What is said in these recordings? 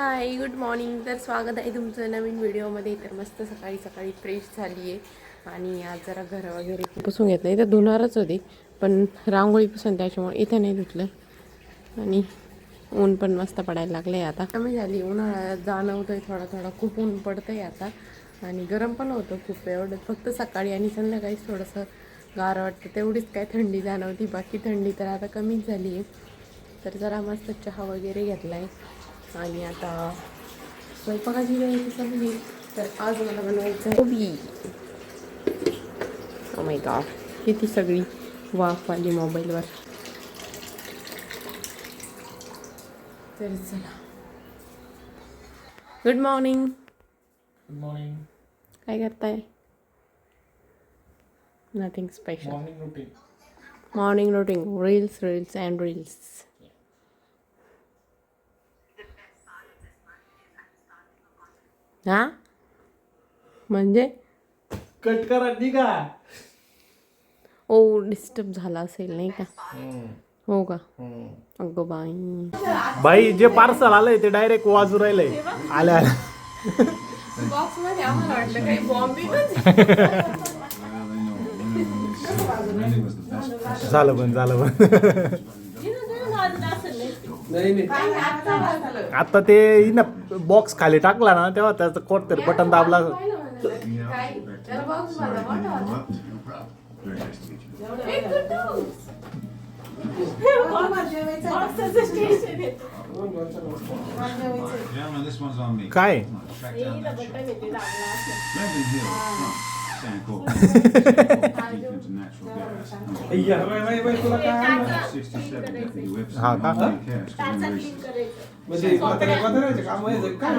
Hi good morning तर स्वागत आहे तुमचं नवीन व्हिडिओमध्ये. तर मस्त सकाळी सकाळी फ्रेश झाली आहे. आणि आज जरा घर वगैरे पुसून घेतलं इथं धुणारच होती पण रांगोळी पुसून त्याच्यामुळे इथं नाही धुतलं. आणि ऊन पण मस्त पडायला लागलं आहे आता. कमी झाली. उन्हाळ्यात आहे थोडा थोडा. खूप ऊन पडतं आहे आता. आणि गरम पण होतं खूप एवढं. फक्त सकाळी आणि संध्याकाळीच थोडंसं गार वाटतं. तेवढीच काय थंडी जाणवती. बाकी थंडी तर आता कमीच झाली आहे. तर जरा मस्त चहा वगैरे घेतला आहे आणि आता स्वयंपाकाची वेळ संपली तर आज मला बनवायचं आहे कोबी ओ माय गॉड किती सगळी वाफ आली मोबाईलवर तर चला गुड मॉर्निंग गुड मॉर्निंग काय करताय nothing special morning routine morning routine reels reels and reels हा? म्हणजे? कट करा निघा. ओ डिस्टर्ब झाला असेल नाही का? हो का? अगं बाई. बाई जे पार्सल आलंय ते डायरेक्ट वाजू राहिलंय. आल्या आल्या. बॉक्समध्ये आम्हाला वाटलं काही बॉम्बे झालं पण झालं पण. आता ते ना बॉक्स खाली टाकला ना तेव्हा त्याचं कोट तरी बटन दाबला. काय? Front, Sankofa. Deep into natural gas. Sixty-seven deputy whips. हा का? Cash, commemoration. म्हणजे पत्रे पत्र्याचे काम आहे ते काय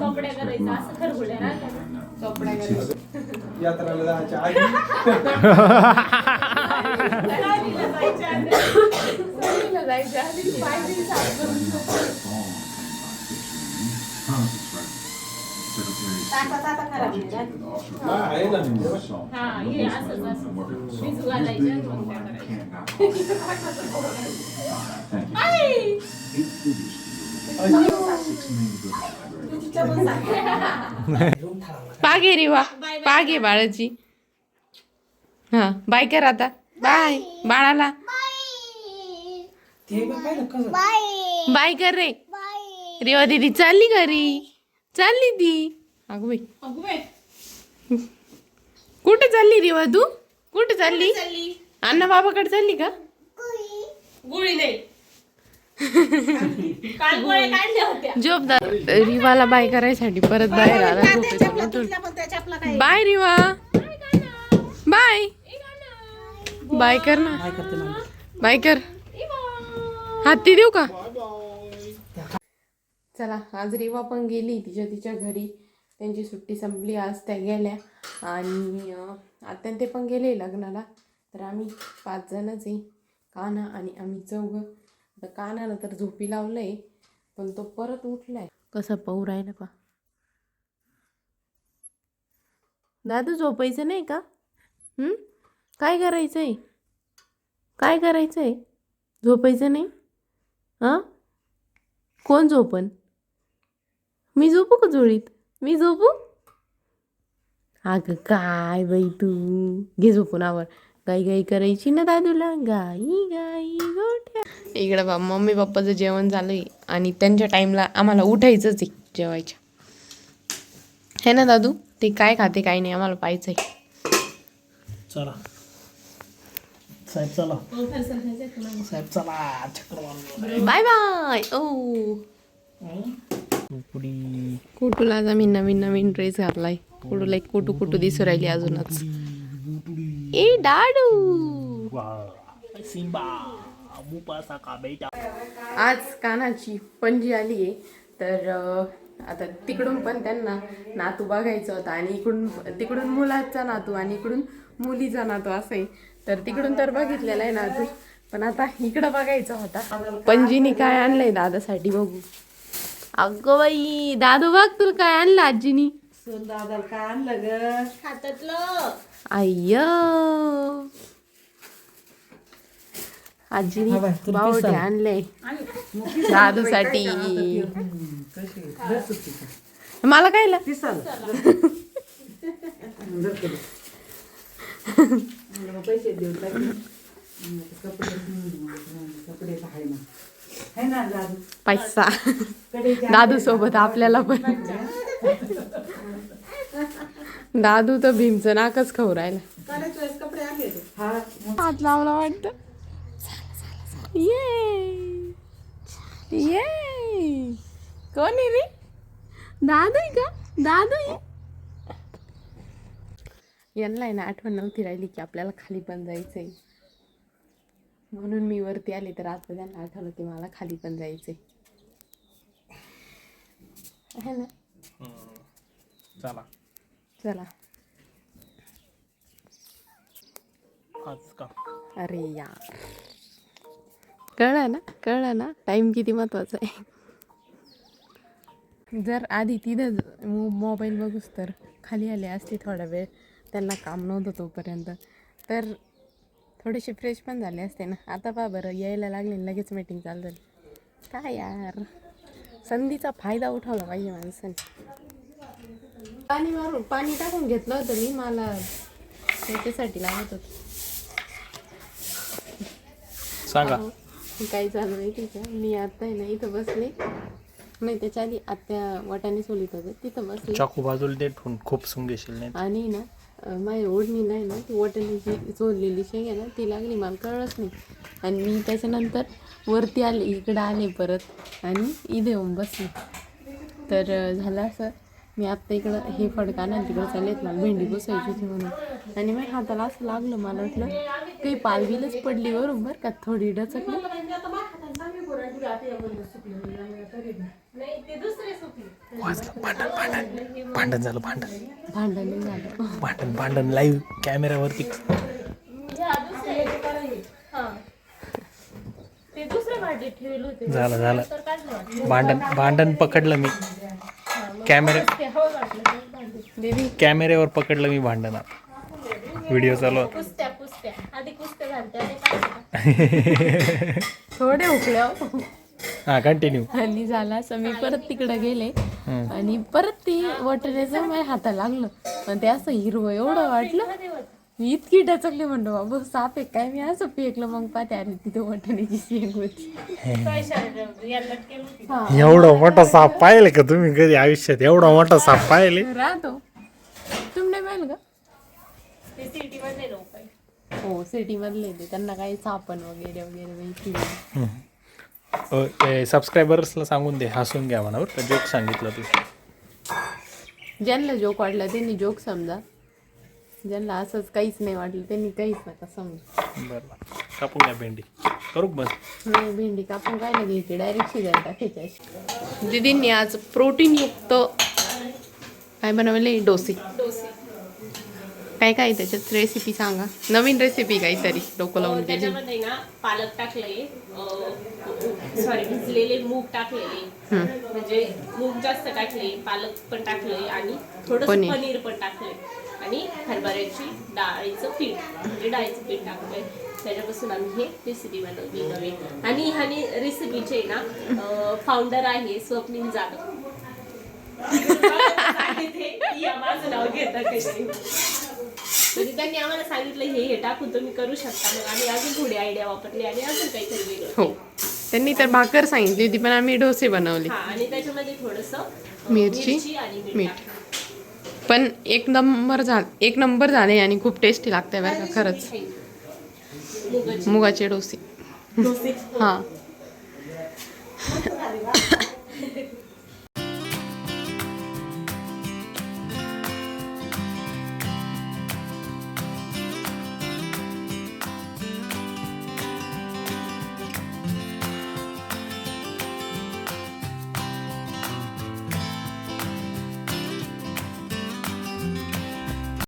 कपडे करायचं असं खरबुड्या राहतात यात्राला जायच्या आधी गाडीला जायच्या आधी. हा, आहे ना हा, हे असंच असं. मग काय करायचं. आई! पागे रे वा पागे बाळाची हा बाय कर आता बाय बाळाला बाय कर रे रेवा दीदी चालली घरी चालली ती अगं बाई. अगं बाई, कुठे चालली रेवा तू? कुठे चालली? चालली. अण्णा बाबाकडे चालली का? गुळी नाही काल गोळ्या काढल्या होत्या. झोपदार रिवाला बाय करायसाठी परत बाहेर आला झोपेतून उठून. बाय रिवा. बाय. बाय कर ना. बाय कर. हाती देऊ का? चला आज रिवा पण गेली तिच्या तिच्या घरी. त्यांची सुट्टी संपली आज त्या गेल्या. आणि आता ते पण गेले लग्नाला. तर आम्ही पाच जणच आहे काना आणि आम्ही चौघं. आता कानानं तर झोपी लावलं आहे पण तो परत उठला आहे कसा आहे ना पा. दादू झोपायचं नाही का? काय करायचं आहे काय करायचं आहे झोपायचं नाही? हां कोण झोपन? मी झोपू का जुळीत? मी झोपू? अगं काय बाई तू? घे झोपून आवर. गाई गाई करायची ना दादूला. गाई गाई गोठ्या. इकडं बा मम्मी पप्पाचं जेवण झालंय आणि त्यांच्या टाईमला आम्हाला उठायचंच आहे जेवायच्या. है ना दादू ते काय खाते काय नाही आम्हाला पाहिजे चला. साहेब चला. साहेब चला. Bye bye. ओ. कुटूला आज आम्ही नवीन नवीन ड्रेस घातलाय. कुटूला एक कुटू कुटू दिसू राहिली अजूनच. ए डाडू सिम्बा मुपासा का बेटा? आज कानाची पणजी आली आहे. तर आता तिकडून पण त्यांना नातू बघायचं होतं आणि इकडून तिकडून मुलाचा नातू आणि इकडून मुलीचा नातू असं आहे. तर तिकडून तर बघितलेला आहे नातू. पण आता इकडं बघायचा होता. पणजीने काय आणलंय दादासाठी बघू. अगं बाई दादू बघ तुला काय आणलं आजीनी? दादा काय आणलं ग? हातातलं. अय्य. आजीने बावटे आणले दादूसाठी. मला काय ला? पैसे है पैसा. दादू सोबत आपल्याला पण. दादू तर भीमचं नाकच खाऊ राहिला. हात लावला वाटत. ये. ये. कोण रे? दादू आहे का? दादू आहे. यांना आहे ना आठवण नव्हती राहिली की आपल्याला खाली पण जायचंय. म्हणून मी वरती आले तर आता त्यांना आठवलं की मला खाली पण जायचंय. आहे ना? चला. चला. आज का? अरे यार. कळलं ना? कळलं ना? टाईम किती महत्त्वाचा आहे? जर आधी तिथं मोबाईल बघूस तर खाली आले असते थोडा वेळ. त्यांना काम नव्हतं तोपर्यंत. तर थोडेसे फ्रेश पण झाले असते ना. आता पहा बरं यायला लागले लगेच मीटिंग चालू झाली. काय यार? संधीचा फायदा उठवला पाहिजे माणसाने. पाणी मारून पाणी टाकून घेतलं होतं मी मला त्याच्यासाठी लागत होतं. सांगा. काय झालं माहिती का? मी आता आहे ना इथं बसले. नाही त्याच्या आधी आत्या वाटाने सोलित होते तिथं बसले. चाकू बाजूला खूप नाही आणि ना अं, माझ्या ओढणीला आहे ना ती वाटाण्याची सोडलेली शेंग आहे ना ती लागली मला कळलंच नाही. आणि मी त्याच्यानंतर वरती आले इकडं आले परत आणि इथे येऊन बसले. तर झालं असं मी आत्ता इकडं हे फडका ना तिकडं चाललेत मला भेंडी बसायची होती म्हणून. आणि मग हाताला असं लागलं मला वाटलं काही पालवीलच पडली बरोबर का थोडी डचकली भांडण झालं भांडण. भांडण झालं. भांडण भांडण लाईव्ह कॅमेऱ्यावरती झालं झालं. भांडण भांडण पकडलं मी. कॅमेरे कॅमेऱ्यावर पकडलं मी भांडण. व्हिडिओ चालू थोडे उकल्या हो. हा कंटिन्यू आणि झालं असं. मी परत तिकडे गेले. आणि परत ते वॉटरचं माझ्या हाताला लागलं आणि ते असं हिरवं एवढं वाटलं मी इतकी डचकली म्हणतो बाबा साप आहे काय? मी असं फेकलं मग पाहते अरे तिथे वटण्याची शेंग होती. होती हा. एवढा मोठा साप पाहिले का तुम्ही कधी आयुष्यात? एवढा मोठा साप पाहिले? राहतो. तुम्ही नाही पाहिलं का? हो सिटी मधले ते. त्यांना काही सापण वगैरे वगैरे माहिती नाही. सबस्क्रायबर्सला सांगून दे हसून घ्या म्हणा बरं का जोक सांगितलं तू? ज्यांना जोक वाटला त्यांनी जोक समजा. ज्यांना असंच काहीच नाही वाटलं त्यांनी काहीच नका समजा. बरं. कापून घ्या भेंडी. करू बस? नाही भेंडी कापून काय नाही घ्यायची डायरेक्ट शिजायला टाकायची अशी. दीदींनी आज प्रोटीनयुक्त काय बनवले डोसे. काय काय त्याच्यात रेसिपी सांगा? नवीन रेसिपी काहीतरी डोकं लावून गेली त्याच्यामध्ये ना पालक टाकलंय सॉरी भिजलेले मूग टाकलेले म्हणजे मूग जास्त टाकले पालक पण टाकलंय आणि थोडस पनीर. पण टाकलंय. आणि हरभऱ्याची डाळीचं पीठ म्हणजे डाळीचं पीठ टाकलंय. त्याच्यापासून आम्ही हे रेसिपी बनवली नवीन. आणि ह्यानी रेसिपीचे ना फाउंडर आहे स्वप्नील जाधव. माझं नाव घेतात म्हणजे त्यांनी आम्हाला सांगितलं हे हे टाकून तुम्ही करू शकता. मग आम्ही अजून थोडी आयडिया वापरली आणि अजून काहीतरी वेगळं हो. त्यांनी तर भाकर सांगितली होती पण आम्ही डोसे बनवले. हा आणि त्याच्यामध्ये थोडस मिरची, आणि मीठ मीठ. टाकलं. पण एक नंबर झा एक नंबर झाले आणि खूप टेस्टी लागते बरं का खरंच. मुगाची. मुगाचे डोसे. डोसे. हां.